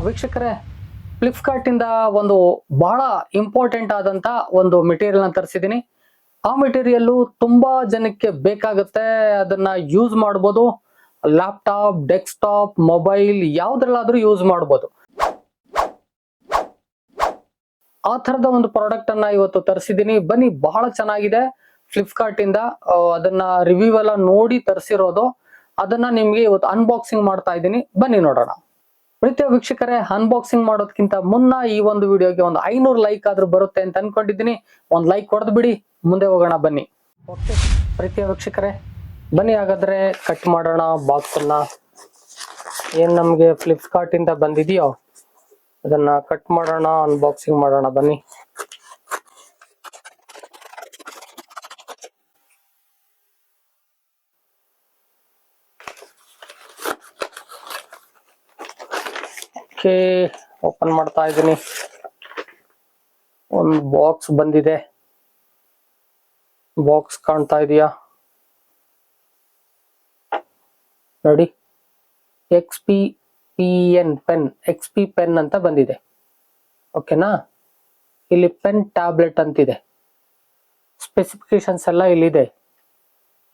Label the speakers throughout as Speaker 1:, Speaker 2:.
Speaker 1: ವೀಕ್ಷಕರೇ ಫ್ಲಿಪ್ಕಾರ್ಟ್ ಇಂದ ಒಂದು ಬಹಳ ಇಂಪಾರ್ಟೆಂಟ್ ಆದಂತ ಒಂದು ಮೆಟೀರಿಯಲ್ನ ಆ ಮೆಟೀರಿಯಲ್ ತುಂಬಾ ಜನಕ್ಕೆ ಬೇಕಾಗುತ್ತೆ. ಅದನ್ನ ಯೂಸ್ ಮಾಡ್ಬೋದು. ಲ್ಯಾಪ್ಟಾಪ್ ಡೆಸ್ಕ್ಟಾಪ್ ಮೊಬೈಲ್ ಯಾವ್ದ್ರಲ್ಲಾದ್ರೂ ಯೂಸ್ ಮಾಡ್ಬೋದು. ಆ ತರದ ಒಂದು ಪ್ರಾಡಕ್ಟ್ ಅನ್ನ ಇವತ್ತು ತರಿಸಿದೀನಿ ಬನ್ನಿ, ಬಹಳ ಚೆನ್ನಾಗಿದೆ. ಫ್ಲಿಪ್ಕಾರ್ಟ್ ಇಂದ ಅದನ್ನ ರಿವ್ಯೂ ಎಲ್ಲ ನೋಡಿ ತರಿಸಿರೋದು. ಅದನ್ನ ನಿಮ್ಗೆ ಇವತ್ತು ಅನ್ಬಾಕ್ಸಿಂಗ್ ಮಾಡ್ತಾ ಇದ್ದೀನಿ. ಬನ್ನಿ ನೋಡೋಣ. ಪ್ರೀತಿಯ ವೀಕ್ಷಕರೇ ಅನ್ಬಾಕ್ಸಿಂಗ್ ಮಾಡೋದಕ್ಕಿಂತ ಮುನ್ನ ಈ ಒಂದು ವಿಡಿಯೋಗೆ ಒಂದು ಐನೂರು ಲೈಕ್ ಆದ್ರೂ ಬರುತ್ತೆ ಅಂತ ಅನ್ಕೊಂಡಿದ್ದೀನಿ. ಒಂದು ಲೈಕ್ ಹೊಡೆದು ಬಿಡಿ. ಮುಂದೆ ಹೋಗೋಣ ಬನ್ನಿ. ಓಕೆ ಪ್ರೀತಿಯ ವೀಕ್ಷಕರೇ ಬನ್ನಿ ಹಾಗಾದ್ರೆ ಕಟ್ ಮಾಡೋಣ ಬಾಕ್ಸ್ ಏನು ಏನ್ ಫ್ಲಿಪ್ಕಾರ್ಟಿಂದ ಫ್ಲಿಪ್ಕಾರ್ಟ್ ಇಂದ ಬಂದಿದೆಯೋ? ಅದನ್ನ ಕಟ್ ಮಾಡೋಣ ಅನ್ಬಾಕ್ಸಿಂಗ್ ಮಾಡೋಣ ಬನ್ನಿ. ಓಕೆ, ಓಪನ್ ಮಾಡ್ತಾ ಇದ್ದೀನಿ. ಒಂದು ಬಾಕ್ಸ್ ಬಂದಿದೆ. ಬಾಕ್ಸ್ ಕಾಣ್ತಾ ಇದೆಯಾ? ನೋಡಿ. X P P N pen X P pen ಅಂತ ಬಂದಿದೆ. ಓಕೆನಾ? ಇಲ್ಲಿ ಪೆನ್ ಟ್ಯಾಬ್ಲೆಟ್ ಅಂತಿದೆ. ಸ್ಪೆಸಿಫಿಕೇಶನ್ಸ್ ಎಲ್ಲ ಇಲ್ಲಿದೆ.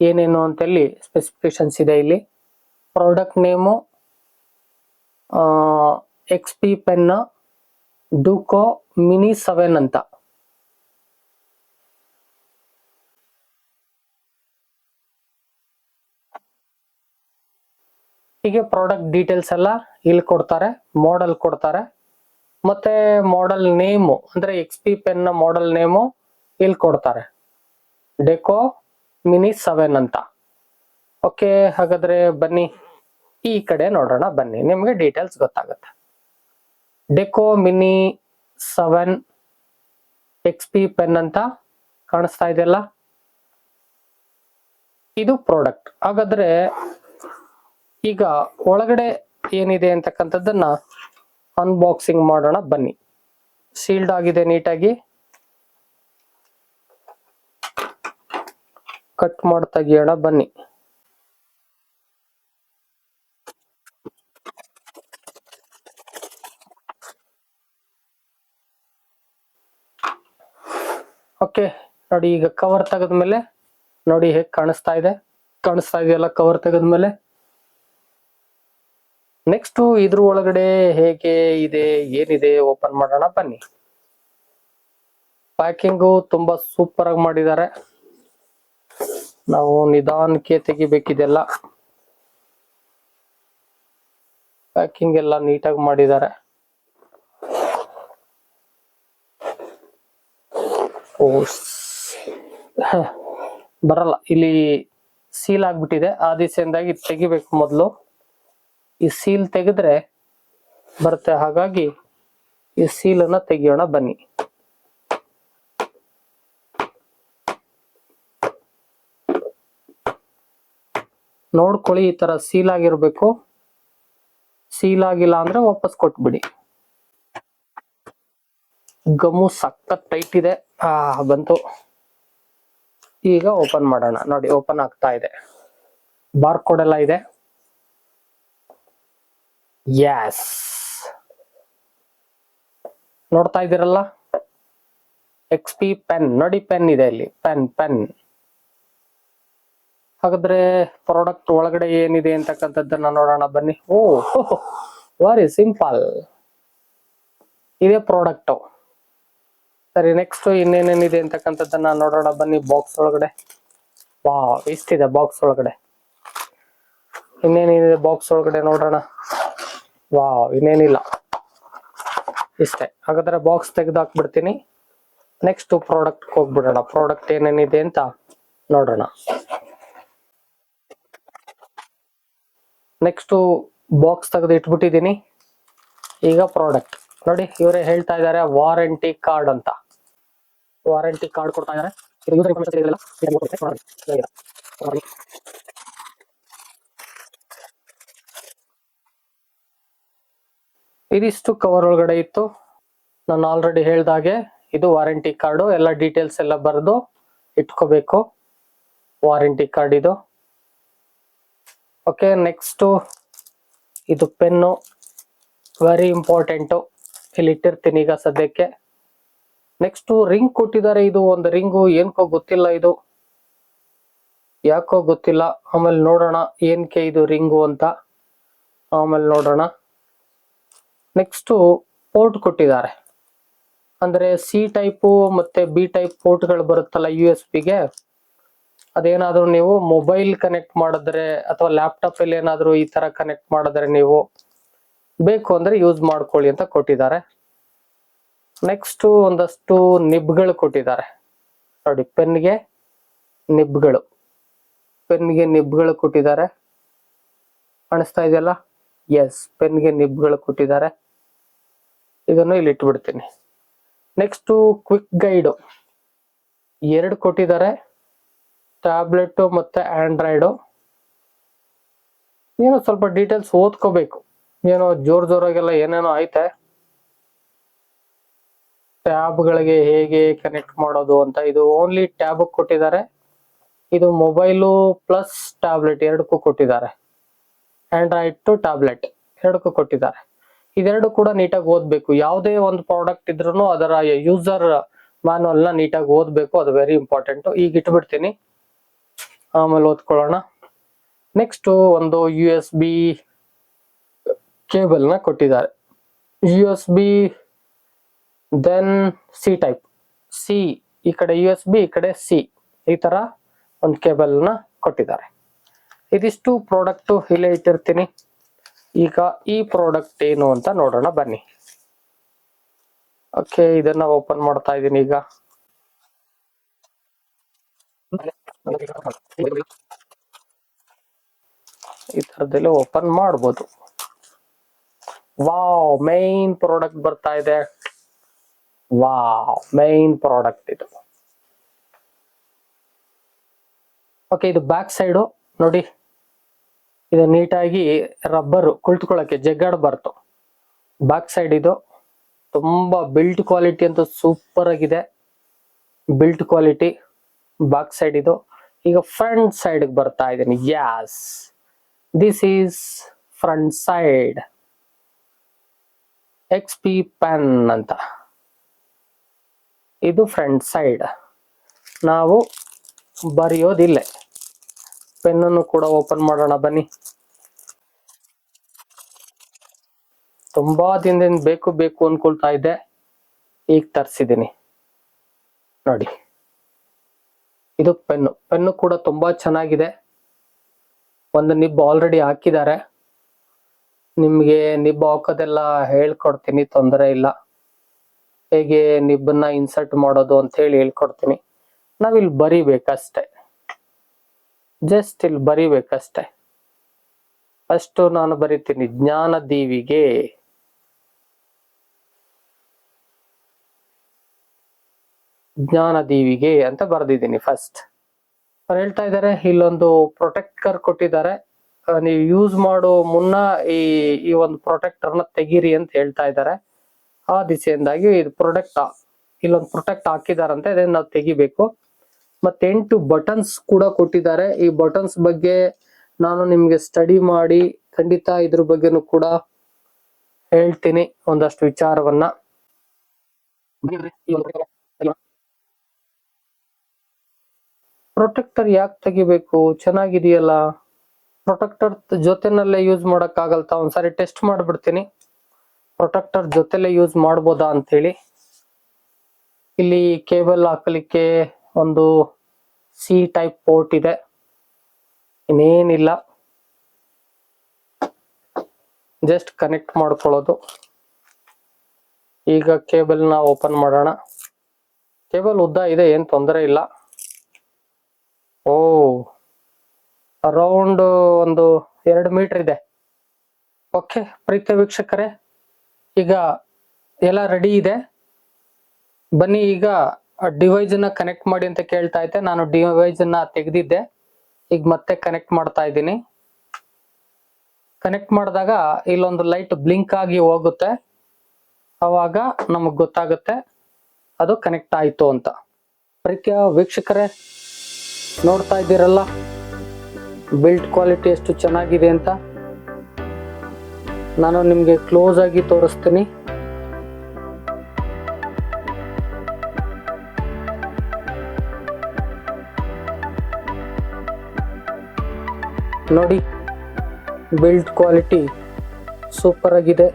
Speaker 1: ಏನೇನು ಅಂತೇಳಿ ಸ್ಪೆಸಿಫಿಕೇಶನ್ಸ್ ಇದೆ ಇಲ್ಲಿ. Product name X P pen Deco mini seven ಅಂತ ಹೀಗೆ ಪ್ರಾಡಕ್ಟ್ ಡೀಟೇಲ್ಸ್ ಎಲ್ಲ ಇಲ್ಲಿ ಕೊಡ್ತಾರೆ ಮಾಡೆಲ್ ಕೊಡ್ತಾರೆ. ಮತ್ತೆ ಮಾಡೆಲ್ ನೇಮು ಅಂದ್ರೆ X P pen model name ಇಲ್ಲಿ ಕೊಡ್ತಾರೆ. ಡೆಕೋ ಮಿನಿ ಸೆವೆನ್ ಅಂತ ಓಕೆ ಹಾಗಾದ್ರೆ ಬನ್ನಿ. ಈ ಕಡೆ ನೋಡೋಣ ಬನ್ನಿ, ನಿಮಗೆ ಡೀಟೇಲ್ಸ್ ಗೊತ್ತಾಗುತ್ತೆ. Deco mini seven X P pen ಅಂತ ಕಾಣಿಸ್ತಾ ಇದೆಯಲ್ಲ? ಇದು ಪ್ರಾಡಕ್ಟ್. ಹಾಗಾದ್ರೆ ಈಗ ಒಳಗಡೆ ಏನಿದೆ ಅಂತಕ್ಕಂಥದ್ದನ್ನ ಅನ್ಬಾಕ್ಸಿಂಗ್ ಮಾಡೋಣ, ಬನ್ನಿ. ಸೀಲ್ಡ್ ಆಗಿದೆ ನೀಟಾಗಿ. ಕಟ್ ಮಾಡಿ ತೆಗಿಯೋಣ ಬನ್ನಿ. ಓಕೆ, ನೋಡಿ ಈಗ ಕವರ್ ತೆಗೆದ್ಮೇಲೆ ನೋಡಿ ಹೇಗೆ ಕಾಣಿಸ್ತಾ ಇದೆ. ಕಾಣಿಸ್ತಾ ಇದೆಯಲ್ಲ ಕವರ್ ತೆಗೆದ್ಮೇಲೆ? ನೆಕ್ಸ್ಟ್ ಇದ್ರ ಒಳಗಡೆ ಹೇಗೆ ಇದೆ, ಏನಿದೆ ಓಪನ್ ಮಾಡೋಣ ಬನ್ನಿ. ಪ್ಯಾಕಿಂಗು ತುಂಬಾ ಸೂಪರ್ ಆಗಿ ಮಾಡಿದ್ದಾರೆ. ನಾವು ನಿಧಾನಕ್ಕೆ ತೆಗಿಬೇಕಿದೆಲ್ಲ. ಪ್ಯಾಕಿಂಗ್ ಎಲ್ಲ ನೀಟಾಗಿ ಮಾಡಿದ್ದಾರೆ ಓ ಹ, ಬರಲ್ಲ. ಇಲ್ಲಿ ಸೀಲ್ ಆಗ್ಬಿಟ್ಟಿದೆ. ಆ ದಿಸೆಯಿಂದಾಗಿ ತೆಗಿಬೇಕು ಮೊದಲು. ಈ ಸೀಲ್ ತೆಗೆದ್ರೆ ಬರುತ್ತೆ. ಹಾಗಾಗಿ ಈ ಸೀಲ್ ಅನ್ನ ತೆಗಿಯೋಣ. ಬನ್ನಿ. ನೋಡ್ಕೊಳ್ಳಿ ಈ ತರ ಸೀಲ್ ಆಗಿರ್ಬೇಕು. ಸೀಲ್ ಆಗಿಲ್ಲ ಅಂದ್ರೆ ವಾಪಸ್ ಕೊಟ್ಬಿಡಿ. ಗಮ್ಮು ಸಖತ್ ಟೈಟ್ ಇದೆ. ಆ, ಬಂತು. ಈಗ ಓಪನ್ ಮಾಡೋಣ. ನೋಡಿ ಓಪನ್ ಆಗ್ತಾ ಇದೆ. ಬಾರ್ ಕೋಡ್ ಎಲ್ಲ ಇದೆ. ಯಾಸ್ ನೋಡ್ತಾ ಇದ್ದೀರಲ್ಲ? ಎಕ್ಸ್ ಪಿ ಪೆನ್ ನೋಡಿ ಪೆನ್ ಇದೆ ಇಲ್ಲಿ. ಪೆನ್ ಪೆನ್ ಹಾಗಾದ್ರೆ ಪ್ರಾಡಕ್ಟ್ ಒಳಗಡೆ ಏನಿದೆ ಅಂತಕ್ಕಂಥದ್ದನ್ನ ನೋಡೋಣ. ಬನ್ನಿ. ಓ ವೆರಿ ಸಿಂಪಲ್ ಇದೇ ಪ್ರಾಡಕ್ಟ್ ಸರಿ ನೆಕ್ಸ್ಟ್ ಇನ್ನೇನೇನಿದೆ ಅಂತಕ್ಕಂಥದ್ದನ್ನ ನೋಡೋಣ. ಬನ್ನಿ ಬಾಕ್ಸ್ ಒಳಗಡೆ. ವಾ ಇಷ್ಟಿದೆ ಬಾಕ್ಸ್ ಒಳಗಡೆ. ಇನ್ನೇನಿದೆ ಬಾಕ್ಸ್ ಒಳಗಡೆ ನೋಡೋಣ. ವಾ ಇನ್ನೇನಿಲ್ಲ. ಇಷ್ಟೇ. ಹಾಗಾದ್ರೆ ಬಾಕ್ಸ್ ತೆಗೆದು ಹಾಕ್ಬಿಡ್ತೀನಿ ನೆಕ್ಸ್ಟ್ ಪ್ರಾಡಕ್ಟ್ ಹೋಗ್ಬಿಡೋಣ. ಪ್ರಾಡಕ್ಟ್ ಏನೇನಿದೆ ಅಂತ ನೋಡೋಣ. ನೆಕ್ಸ್ಟ್ ಬಾಕ್ಸ್ ತೆಗೆದು ಇಟ್ಬಿಟ್ಟಿದ್ದೀನಿ ಈಗ ಪ್ರಾಡಕ್ಟ್ ನೋಡಿ, ಇವರೇ ಹೇಳ್ತಾ ಇದ್ದಾರೆ ವಾರಂಟಿ ಕಾರ್ಡ್ ಅಂತ. ವಾರಂಟಿ ಕಾರ್ಡ್ ಕೊಡ್ತಾ ಇದ್ದಾರೆ ಇದು ಯೂಸರ್ ಇನ್ಫಾರ್ಮೇಶನ್ ಇದೆಯಲ್ಲ ಇದನ್ನ ಕೊಡುತ್ತೆ. ನೋಡಿ. ನೋಡಿ. ಇದಿಷ್ಟು ಕವರ್ ಒಳಗಡೆ ಇತ್ತು. ನಾನು ಆಲ್ರೆಡಿ ಹೇಳ್ದಾಗೆ ಇದು ವಾರಂಟಿ ಕಾರ್ಡು ಎಲ್ಲ ಡೀಟೇಲ್ಸ್ ಎಲ್ಲ ಬರೆದು ಇಟ್ಕೋಬೇಕು. ವಾರಂಟಿ ಕಾರ್ಡ್ ಇದು. ಓಕೆ ನೆಕ್ಸ್ಟು ಇದು ಪೆನ್ನು ವೆರಿ ಇಂಪಾರ್ಟೆಂಟು ಇಲ್ಲಿ ಇಟ್ಟಿರ್ತೀನಿ ಈಗ ಸದ್ಯಕ್ಕೆ. ನೆಕ್ಸ್ಟ್ ರಿಂಗ್ ಕೊಟ್ಟಿದ್ದಾರೆ. ಇದು ಒಂದು ರಿಂಗು. ಏನ್ಕೋ ಗೊತ್ತಿಲ್ಲ ಇದು. ಯಾಕೋ ಗೊತ್ತಿಲ್ಲ. ಆಮೇಲೆ ನೋಡೋಣ ಏನಕ್ಕೆ ಇದು ರಿಂಗು ಅಂತ. ಆಮೇಲೆ ನೋಡೋಣ. ನೆಕ್ಸ್ಟ್ ಪೋರ್ಟ್ ಕೊಟ್ಟಿದ್ದಾರೆ. ಅಂದ್ರೆ ಸಿ ಟೈಪು ಮತ್ತೆ ಬಿ ಟೈಪ್ ಪೋರ್ಟ್ಗಳು ಬರುತ್ತಲ್ಲ ಯು ಎಸ್ ಪಿಗೆ ಅದೇನಾದರೂ ನೀವು ಮೊಬೈಲ್ ಕನೆಕ್ಟ್ ಮಾಡಿದ್ರೆ ಅಥವಾ ಲ್ಯಾಪ್ಟಾಪಲ್ಲಿ ಏನಾದ್ರೂ ಈ ತರ ಕನೆಕ್ಟ್ ಮಾಡಿದ್ರೆ ನೀವು ಬೇಕು ಅಂದ್ರೆ ಯೂಸ್ ಮಾಡ್ಕೊಳ್ಳಿ ಅಂತ ಕೊಟ್ಟಿದ್ದಾರೆ. ನೆಕ್ಸ್ಟ್ ಒಂದಷ್ಟು ನಿಬ್ಗಳು ಕೊಟ್ಟಿದ್ದಾರೆ. ನೋಡಿ, ಪೆನ್ಗೆ ನಿಬ್ಗಳು. ಪೆನ್ಗೆ ನಿಬ್ಗಳು ಕೊಟ್ಟಿದ್ದಾರೆ. ಕಾಣಿಸ್ತಾ ಇದೆಯಲ್ಲ? ಎಸ್ ಪೆನ್ಗೆ ನಿಬ್ಗಳು ಕೊಟ್ಟಿದ್ದಾರೆ. ಇದನ್ನು ಇಲ್ಲಿ ಇಟ್ಬಿಡ್ತೀನಿ. ನೆಕ್ಸ್ಟು ಕ್ವಿಕ್ ಗೈಡು ಎರಡು ಕೊಟ್ಟಿದ್ದಾರೆ. ಟ್ಯಾಬ್ಲೆಟ್ ಮತ್ತೆ ಆಂಡ್ರಾಯ್ಡು ಏನೋ ಸ್ವಲ್ಪ ಡೀಟೇಲ್ಸ್ ಓದ್ಕೋಬೇಕು. ಏನೋ ಜೋರು ಜೋರಾಗೆಲ್ಲ ಏನೇನೋ ಐತೆ. ಟ್ಯಾಬ್ಗಳಿಗೆ ಹೇಗೆ ಕನೆಕ್ಟ್ ಮಾಡೋದು ಅಂತ ಇದು ಓನ್ಲಿ ಟ್ಯಾಬ್ ಕೊಟ್ಟಿದ್ದಾರೆ. ಇದು ಮೊಬೈಲು ಪ್ಲಸ್ ಟ್ಯಾಬ್ಲೆಟ್ ಎರಡಕ್ಕೂ ಕೊಟ್ಟಿದ್ದಾರೆ. ಆಂಡ್ರಾಯ್ಡ್ ಟು ಟ್ಯಾಬ್ಲೆಟ್ ಎರಡಕ್ಕೂ ಕೊಟ್ಟಿದ್ದಾರೆ. ಇದೆರಡು ಕೂಡ ನೀಟಾಗಿ ಓದಬೇಕು. ಯಾವುದೇ ಒಂದು ಪ್ರಾಡಕ್ಟ್ ಇದ್ರೂ ಅದರ ಯೂಸರ್ನ ನೀಟಾಗಿ ಓದಬೇಕು. ಅದು ವೆರಿ ಇಂಪಾರ್ಟೆಂಟ್ ಈಗ ಇಟ್ಬಿಡ್ತೀನಿ. ಆಮೇಲೆ ಓದ್ಕೊಳ್ಳೋಣ. ನೆಕ್ಸ್ಟ್ ಒಂದು ಯು ಎಸ್ ಬಿ ಕೇಬಲ್ನ ಕೊಟ್ಟಿದ್ದಾರೆ. U S B then C type C ಈ ಕಡೆ ಯು ಎಸ್ ಬಿ ಈ ಕಡೆ ಸಿ ಈ ತರ ಒಂದು ಕೇಬಲ್ನ ಕೊಟ್ಟಿದ್ದಾರೆ. ಇದಿಷ್ಟು ಪ್ರಾಡಕ್ಟು ಇಲ್ಲೇ ಇಟ್ಟಿರ್ತೀನಿ. ಈಗ ಈ ಪ್ರಾಡಕ್ಟ್ ಏನು ಅಂತ ನೋಡೋಣ, ಬನ್ನಿ. ಓಕೆ ಇದನ್ನ ಓಪನ್ ಮಾಡ್ತಾ ಇದ್ದೀನಿ ಈಗ. ಈ ತರದಲ್ಲಿ ಓಪನ್ ಮಾಡ್ಬೋದು. ವಾವ್ ಮೈನ್ ಪ್ರಾಡಕ್ಟ್ ಬರ್ತಾ ಇದೆ. ವಾವ್ ಮೇನ್ ಪ್ರಾಡಕ್ಟ್ ಇದು. ಓಕೆ ಇದು ಬ್ಯಾಕ್ ಸೈಡು ನೋಡಿ. ಇದು ನೀಟಾಗಿ ರಬ್ಬರ್ ಕುಳಿತುಕೊಳ್ಳಕ್ಕೆ ಜಗ್ಗಾಡಬಾರ್ದು ಬ್ಯಾಕ್ ಸೈಡ್ ಇದು ತುಂಬಾ ಬಿಲ್ಟ್ ಕ್ವಾಲಿಟಿ ಅಂತೂ ಸೂಪರ್ ಆಗಿದೆ ಬಿಲ್ಟ್ ಕ್ವಾಲಿಟಿ ಬ್ಯಾಕ್ ಸೈಡ್ ಇದು ಈಗ ಫ್ರಂಟ್ ಸೈಡ್ ಬರ್ತಾ ಇದ್ದೀನಿ. Yes this is front side X P pen ಅಂತ. ಇದು ಫ್ರಂಟ್ ಸೈಡ್ ನಾವು ಬರೆಯೋದಿಲ್ಲ. ಪೆನ್ನನ್ನು ಕೂಡ ಓಪನ್ ಮಾಡೋಣ, ಬನ್ನಿ. ತುಂಬಾ ದಿನದಿಂದ ಬೇಕು ಬೇಕು ಅನ್ಕೊಳ್ತಾ ಇದ್ದೆ. ಈಗ ತರಿಸಿದ್ದೀನಿ. ನೋಡಿ. ಇದು ಪೆನ್ನು. ಪೆನ್ನು ಕೂಡ ತುಂಬಾ ಚೆನ್ನಾಗಿದೆ. ಒಂದು ನಿಬ್ ಆಲ್ರೆಡಿ ಹಾಕಿದ್ದಾರೆ. ನಿಮಗೆ ನಿಬ್ ಹಾಕೋದೆಲ್ಲ ಹೇಳ್ಕೊಡ್ತೀನಿ, ತೊಂದರೆ ಇಲ್ಲ. ಹೇಗೆ ನಿಬ್ಬನ್ನ ಇನ್ಸರ್ಟ್ ಮಾಡೋದು ಅಂತ ಹೇಳಿ ಹೇಳ್ಕೊಡ್ತೀನಿ. ನಾವಿಲ್ಲಿ ಬರಿಬೇಕಷ್ಟೆ. ಜಸ್ಟ್ ಇಲ್ಲಿ ಬರಿಬೇಕಷ್ಟೆ. ಅಷ್ಟು ನಾನು ಬರಿತೀನಿ ಜ್ಞಾನ ದೀವಿಗೆ. ಜ್ಞಾನ ದೀವಿಗೆ ಅಂತ ಬರೆದಿದ್ದೀನಿ ಫಸ್ಟ್ ಅವ್ರು ಹೇಳ್ತಾ ಇದ್ದಾರೆ ಇಲ್ಲೊಂದು ಪ್ರೊಟೆಕ್ಟರ್ ಕೊಟ್ಟಿದ್ದಾರೆ. ನೀವು ಯೂಸ್ ಮಾಡೋ ಮುನ್ನ ಈ ಈ ಒಂದು ಪ್ರೊಟೆಕ್ಟರ್ನ ತೆಗೀರಿ ಅಂತ ಹೇಳ್ತಾ ಇದ್ದಾರೆ ಆ ದಿಸೆಯಿಂದಾಗಿ ಇದು ಪ್ರೊಡಕ್ಟ್ ಇಲ್ಲೊಂದು ಪ್ರೊಟೆಕ್ಟ್ ಹಾಕಿದಾರಂತೆ, ಅದನ್ನ ನಾವು ತೆಗಿಬೇಕು. ಮತ್ತೆ ಎಂಟು ಬಟನ್ಸ್ ಕೂಡ ಕೊಟ್ಟಿದ್ದಾರೆ. ಈ ಬಟನ್ಸ್ ಬಗ್ಗೆ ನಾನು ನಿಮ್ಗೆ ಸ್ಟಡಿ ಮಾಡಿ ಖಂಡಿತ ಇದ್ರ ಬಗ್ಗೆನೂ ಕೂಡ ಹೇಳ್ತೀನಿ ಒಂದಷ್ಟು ವಿಚಾರವನ್ನ. ಪ್ರೊಟೆಕ್ಟರ್ ಯಾಕೆ ತೆಗಿಬೇಕು? ಚೆನ್ನಾಗಿದೆಯಲ್ಲ? ಪ್ರೊಟೆಕ್ಟರ್ ಜೊತೆನಲ್ಲೇ ಯೂಸ್ ಮಾಡಕ್ ಆಗಲ್ತಾ ಒಂದ್ಸಾರಿ ಟೆಸ್ಟ್ ಮಾಡ್ಬಿಡ್ತೀನಿ. ಪ್ರೊಟೆಕ್ಟರ್ ಜೊತೆಲೆ ಯೂಸ್ ಮಾಡ್ಬೋದಾ ಅಂಥೇಳಿ ಇಲ್ಲಿ ಕೇಬಲ್ ಹಾಕಲಿಕ್ಕೆ ಒಂದು ಸಿ ಟೈಪ್ ಪೋರ್ಟ್ ಇದೆ. ಇನ್ನೇನಿಲ್ಲ. ಜಸ್ಟ್ ಕನೆಕ್ಟ್ ಮಾಡ್ಕೊಳ್ಳೋದು. ಈಗ ಕೇಬಲ್ನ ಓಪನ್ ಮಾಡೋಣ. ಕೇಬಲ್ ಉದ್ದ ಇದೆ, ಏನು ತೊಂದರೆ ಇಲ್ಲ. ಓ ಅರೌಂಡ್ ಒಂದು ಎರಡು ಮೀಟರ್ ಇದೆ. ಓಕೆ ಪ್ರೀತಿ ವೀಕ್ಷಕರೇ ಈಗ ಎಲ್ಲ ರೆಡಿ ಇದೆ. ಬನ್ನಿ ಈಗ ಡಿವೈಸ್ ಅನ್ನ ಕನೆಕ್ಟ್ ಮಾಡಿ ಅಂತ ಕೇಳ್ತಾ ಇದ್ದೆ. ನಾನು ಡಿವೈಸ್ ಅನ್ನ ತೆಗೆದಿದ್ದೆ. ಈಗ ಮತ್ತೆ ಕನೆಕ್ಟ್ ಮಾಡ್ತಾ ಇದ್ದೀನಿ. ಕನೆಕ್ಟ್ ಮಾಡಿದಾಗ ಇಲ್ಲೊಂದು ಲೈಟ್ ಬ್ಲಿಂಕ್ ಆಗಿ ಹೋಗುತ್ತೆ. ಅವಾಗ ನಮಗ್ ಗೊತ್ತಾಗುತ್ತೆ ಅದು ಕನೆಕ್ಟ್ ಆಯಿತು ಅಂತ. ಪ್ರೀತಿಯ, ವೀಕ್ಷಕರೇ, ನೋಡ್ತಾ ಇದ್ದೀರಲ್ಲ? ಬಿಲ್ಡ್ ಕ್ವಾಲಿಟಿ ಎಷ್ಟು ಚೆನ್ನಾಗಿದೆ ಅಂತ. ನಾನು ನಿಮಗೆ ಕ್ಲೋಸ್ ಆಗಿ ತೋರಿಸ್ತೀನಿ. ನೋಡಿ ಬಿಲ್ಡ್ ಕ್ವಾಲಿಟಿ ಸೂಪರ್ ಆಗಿದೆ.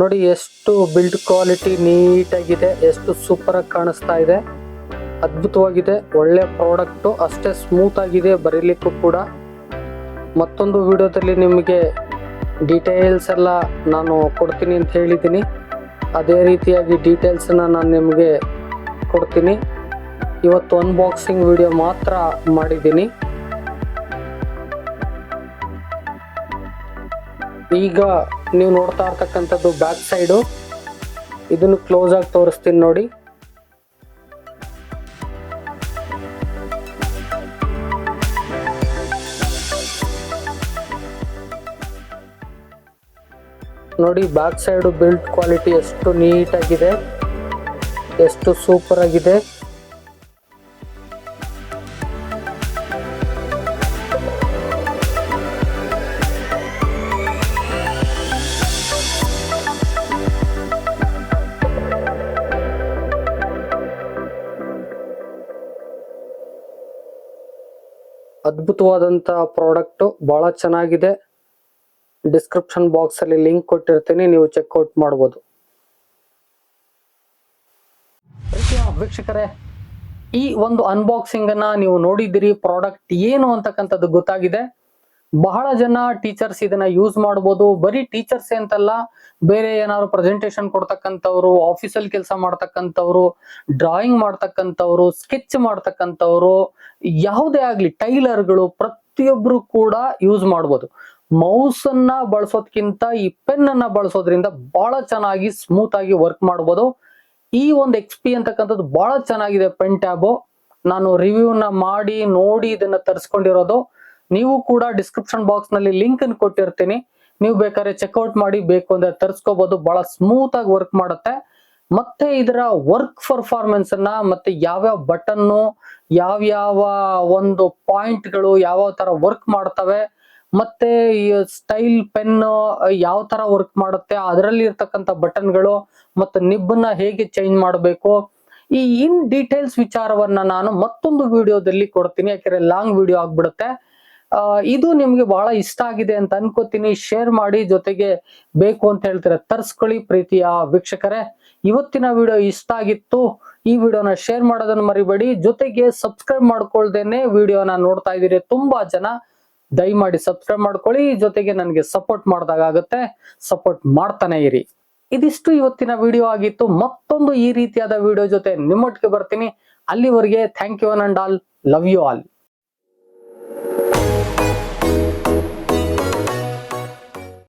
Speaker 1: ನೋಡಿ ಎಷ್ಟು ಬಿಲ್ಡ್ ಕ್ವಾಲಿಟಿ ನೀಟಾಗಿದೆ, ಎಷ್ಟು ಸೂಪರ್ ಆಗಿ ಕಾಣಿಸ್ತಾ ಇದೆ. ಅದ್ಭುತವಾಗಿದೆ, ಒಳ್ಳೆ ಪ್ರಾಡಕ್ಟು ಅಷ್ಟೇ ಸ್ಮೂತ್ ಆಗಿದೆ ಬರೀಲಿಕ್ಕೂ ಕೂಡ. ಮತ್ತೊಂದು ವಿಡಿಯೋದಲ್ಲಿ ನಿಮಗೆ ಡೀಟೇಲ್ಸ್ ಎಲ್ಲ ನಾನು ಕೊಡ್ತೀನಿ ಅಂತ ಹೇಳಿದ್ದೀನಿ. ಅದೇ ರೀತಿಯಾಗಿ ಡೀಟೇಲ್ಸನ್ನ ನಾನು ನಿಮಗೆ ಕೊಡ್ತೀನಿ. ಇವತ್ತು ಅನ್ಬಾಕ್ಸಿಂಗ್ ವಿಡಿಯೋ ಮಾತ್ರ ಮಾಡಿದ್ದೀನಿ. ಈಗ ನೀವು ನೋಡ್ತಾ ಇರ್ತಕ್ಕಂಥದ್ದು ಬ್ಯಾಕ್ ಸೈಡು ಇದನ್ನು ಕ್ಲೋಸ್ ಆಗಿ ತೋರಿಸ್ತೀನಿ ನೋಡಿ. ನೋಡಿ ಬ್ಯಾಕ್ ಸೈಡು ಬಿಲ್ಡ್ ಕ್ವಾಲಿಟಿ ಎಷ್ಟು ನೀಟಾಗಿದೆ ಎಷ್ಟು ಸೂಪರ್ ಆಗಿದೆ. ಅದ್ಭುತವಾದಂತ ಪ್ರಾಡಕ್ಟ್ ಬಹಳ ಚೆನ್ನಾಗಿದೆ. ಡಿಸ್ಕ್ರಿಪ್ಷನ್ ಬಾಕ್ಸ್ ಅಲ್ಲಿ ಲಿಂಕ್ ಕೊಟ್ಟಿರ್ತೀನಿ, ನೀವು ಚೆಕ್ಔಟ್ ಪ್ರೀತಿಯ ವೀಕ್ಷಕರೇ, ಈ ಒಂದು ಅನ್ಬಾಕ್ಸಿಂಗ್ ಅನ್ನ ನೀವು ನೋಡಿದಿರಿ ಪ್ರಾಡಕ್ಟ್ ಏನು ಅಂತಕ್ಕಂಥದ್ದು ಗೊತ್ತಾಗಿದೆ. ಬಹಳ ಜನ ಟೀಚರ್ಸ್ ಇದನ್ನ ಯೂಸ್ ಮಾಡ್ಬೋದು. ಬರೀ ಟೀಚರ್ಸ್ ಅಂತಲ್ಲ, ಬೇರೆ ಏನಾದ್ರು ಪ್ರೆಸೆಂಟೇಶನ್ ಕೊಡ್ತಕ್ಕಂಥವ್ರು ಆಫೀಸಲ್ಲಿ ಕೆಲಸ ಮಾಡ್ತಕ್ಕಂಥವ್ರು ಡ್ರಾಯಿಂಗ್ ಮಾಡ್ತಕ್ಕಂಥವ್ರು ಸ್ಕೆಚ್ ಮಾಡ್ತಕ್ಕಂಥವ್ರು, ಯಾವುದೇ ಆಗ್ಲಿ, ಟೈಲರ್ಗಳು ಪ್ರತಿಯೊಬ್ರು ಕೂಡ ಯೂಸ್ ಮಾಡ್ಬೋದು. ಮೌಸ್ ಅನ್ನ ಬಳಸೋದ್ಕಿಂತ ಈ ಪೆನ್ ಅನ್ನ ಬಳಸೋದ್ರಿಂದ ಬಹಳ ಚೆನ್ನಾಗಿ ಸ್ಮೂತ್ ಆಗಿ ವರ್ಕ್ ಮಾಡ್ಬೋದು. ಈ ಒಂದು ಎಕ್ಸ್ ಪಿ ಅಂತಕ್ಕಂಥದ್ದು ಬಹಳ ಚೆನ್ನಾಗಿದೆ ಪೆನ್ ಟ್ಯಾಬು ನಾನು ರಿವ್ಯೂನ ಮಾಡಿ ನೋಡಿ ಇದನ್ನ ತರಿಸ್ಕೊಂಡಿರೋದು. ನೀವು ಕೂಡ ಡಿಸ್ಕ್ರಿಪ್ಷನ್ ಬಾಕ್ಸ್ನಲ್ಲಿ ಲಿಂಕ್ ಅನ್ನು ಕೊಟ್ಟಿರ್ತೀನಿ. ನೀವು ಬೇಕಾದ್ರೆ ಚೆಕ್ಔಟ್ ಮಾಡಿ, ಬೇಕು ಅಂದ್ರೆ ತರಿಸ್ಕೋಬಹುದು ಬಹಳ ಸ್ಮೂತ್ ಆಗಿ ವರ್ಕ್ ಮಾಡುತ್ತೆ. ಮತ್ತೆ ಇದರ ವರ್ಕ್ ಪರ್ಫಾರ್ಮೆನ್ಸ್ ಅನ್ನ, ಮತ್ತೆ ಯಾವ್ಯಾವ ಬಟನ್ ಯಾವ್ಯಾವ ಒಂದು ಪಾಯಿಂಟ್ಗಳು ಯಾವ ತರ ವರ್ಕ್ ಮಾಡ್ತವೆ, ಮತ್ತೆ ಈ ಸ್ಟೈಲ್ ಪೆನ್ ಯಾವ ತರ ವರ್ಕ್ ಮಾಡುತ್ತೆ, ಅದರಲ್ಲಿ ಇರ್ತಕ್ಕಂಥ ಬಟನ್ಗಳು ಮತ್ತೆ ನಿಬ್ಬನ್ನ ಹೇಗೆ ಚೇಂಜ್ ಮಾಡಬೇಕು. ಈ ಇನ್ ಡೀಟೇಲ್ಸ್ ವಿಚಾರವನ್ನ ನಾನು ಮತ್ತೊಂದು ವಿಡಿಯೋದಲ್ಲಿ ಕೊಡ್ತೀನಿ. ಯಾಕಂದ್ರೆ ಲಾಂಗ್ ವಿಡಿಯೋ ಆಗ್ಬಿಡುತ್ತೆ. ಇದು ನಿಮ್ಗೆ ಬಹಳ ಇಷ್ಟ ಆಗಿದೆ ಅಂತ ಅನ್ಕೋತೀನಿ. ಶೇರ್ ಮಾಡಿ ಜೊತೆಗೆ ಬೇಕು ಅಂತ ಹೇಳ್ತೀರಾ, ತರ್ಸ್ಕೊಳ್ಳಿ ಪ್ರೀತಿಯ ವೀಕ್ಷಕರೇ. ಇವತ್ತಿನ ವಿಡಿಯೋ ಇಷ್ಟ ಆಗಿತ್ತು, ಈ ವಿಡಿಯೋನ ಶೇರ್ ಮಾಡೋದನ್ನ ಮರಿಬೇಡಿ. ಜೊತೆಗೆ ಸಬ್ಸ್ಕ್ರೈಬ್ ಮಾಡ್ಕೊಳ್ದೇನೆ ವಿಡಿಯೋನ ನೋಡ್ತಾ ಇದೀರಿ ತುಂಬಾ ಜನ. ದಯಮಾಡಿ ಸಬ್ಸ್ಕ್ರೈಬ್ ಮಾಡ್ಕೊಳ್ಳಿ, ಜೊತೆಗೆ ನನಗೆ ಸಪೋರ್ಟ್ ಮಾಡ್ದಾಗ ಆಗುತ್ತೆ. ಸಪೋರ್ಟ್ ಮಾಡ್ತಾನೆ ಇರಿ. ಇದಿಷ್ಟು ಇವತ್ತಿನ ವಿಡಿಯೋ ಆಗಿತ್ತು. ಮತ್ತೊಂದು ಈ ರೀತಿಯಾದ ವಿಡಿಯೋ ಜೊತೆ ನಿಮ್ಮೊಟ್ಟಿಗೆ ಬರ್ತೀನಿ. ಅಲ್ಲಿವರೆಗೆ thank you and all love you all